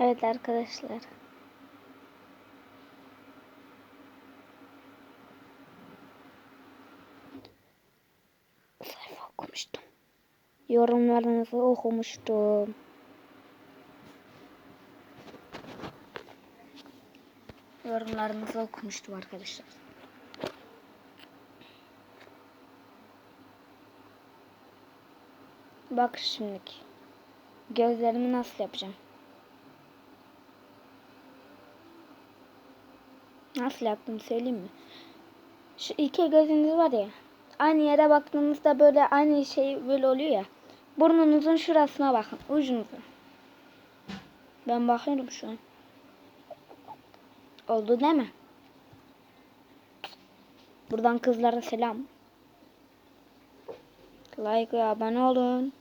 Evet arkadaşlar. Sayfa okumuştum. Yorumlarınızı okumuştum. Yorumlarınızı okumuştum arkadaşlar. Bak şimdiki. Gözlerimi nasıl yapacağım? Nasıl yaptım söyleyeyim mi? Şu iki gözünüz var ya. Aynı yere baktığınızda böyle aynı şey böyle oluyor ya. Burnunuzun şurasına bakın. Ucunuza. Ben bakıyorum şu an. Oldu değil mi? Buradan kızlara selam. Like ve abone olun.